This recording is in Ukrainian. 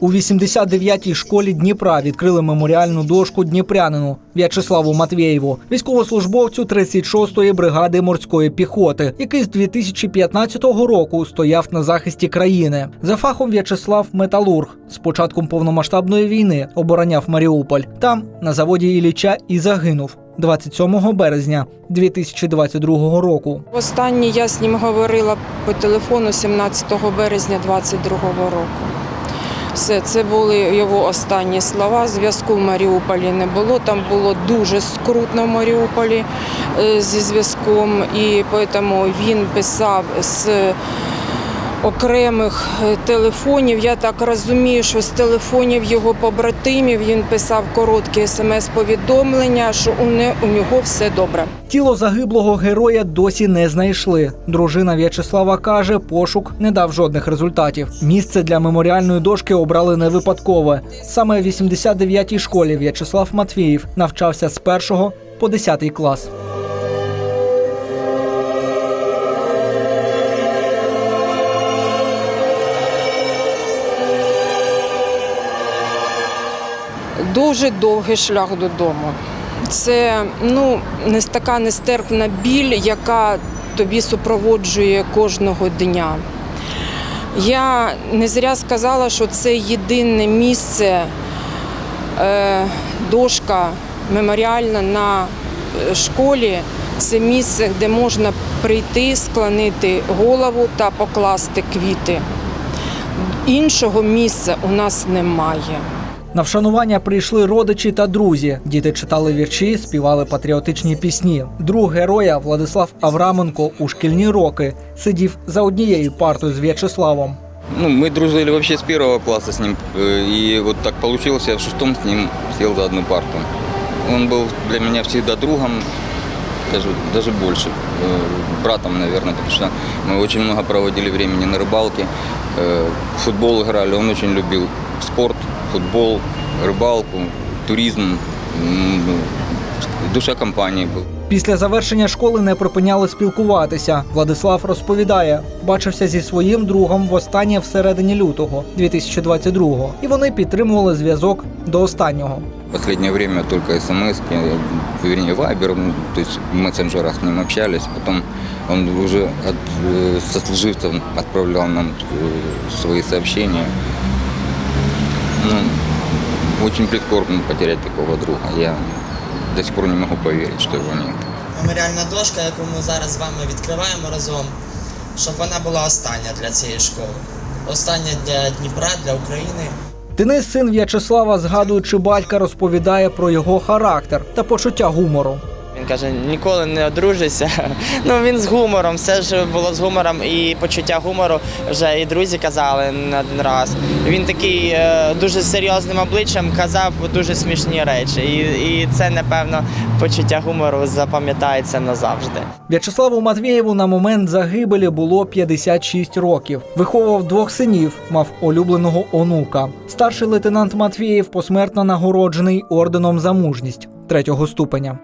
У 89-й школі Дніпра відкрили меморіальну дошку дніпрянину В'ячеславу Матвєєву, військовослужбовцю 36-ї бригади морської піхоти, який з 2015 року стояв на захисті країни. За фахом В'ячеслав металург. З початком повномасштабної війни обороняв Маріуполь. Там, на заводі Ілліча, і загинув 27 березня 2022 року. Останнє я з ним говорила по телефону 17 березня 22 року. Все, це були його останні слова. Зв'язку в Маріуполі не було. Там було дуже скрутно в Маріуполі е, зі зв'язком, і тому він писав з окремих е, телефонів. Я так розумію, що з телефонів його побратимів він писав короткі смс-повідомлення, що у не- у нього все добре. Тіло загиблого героя досі не знайшли. Дружина В'ячеслава каже, пошук не дав жодних результатів. Місце для меморіальної дошки обрали не випадкове. Саме в 89-й школі В'ячеслав Матвіїв навчався з 1 по 10 клас. Дуже довгий шлях додому. Це ну, така нестерпна біль, яка тобі супроводжує кожного дня. Я не зря сказала, що це єдине місце, е, дошка меморіальна на е, школі. Це місце, де можна прийти, склонити голову та покласти квіти. Іншого місця у нас немає. На вшанування прийшли родичі та друзі. Діти читали вірші, співали патріотичні пісні. Друг героя Владислав Авраменко у шкільні роки сидів за однією партою з В'ячеславом. Ну, мы дружили вообще с первого класса с ним. э, И вот так получилось, я в шестом с ним сел за одну парту. Он был для меня всегда другом, даже, даже больше. э, Братом, наверное, потому что мы очень много проводили времени на рыбалке. э, В футбол играли, он очень любил спорт, футбол, рыбалку, туризм. М, ну, Душа компании был. Після завершення школи не припиняли спілкуватися. Владислав розповідає, бачився зі своїм другом востаннє всередині лютого 2022-го, і вони підтримували зв'язок до останнього. В последнее время только смс, вернее, вайбер, ну, то есть в мессенджерах с ним общались. Потом он уже от э, сослуживцев отправлял нам э, свои сообщения. Ну, очень прискорбно потерять такого друга. Я до сих пор не могу поверить, что его нет. Меморіальна дошка, яку ми зараз з вами відкриваємо разом, щоб вона була остання для цієї школи. Остання для Дніпра, для України. Денис, син В'ячеслава, згадуючи батька, розповідає про його характер та почуття гумору. Він каже, ніколи не одружуйся. Ну він з гумором, все ж було з гумором і почуття гумору вже і друзі казали не один раз. Він такий е, дуже серйозним обличчям казав дуже смішні речі. І, і це, напевно, почуття гумору запам'ятається назавжди. В'ячеславу Матвієву на момент загибелі було 56 років. Виховував двох синів, мав улюбленого онука. Старший лейтенант Матвієв посмертно нагороджений орденом за мужність третього ступеня.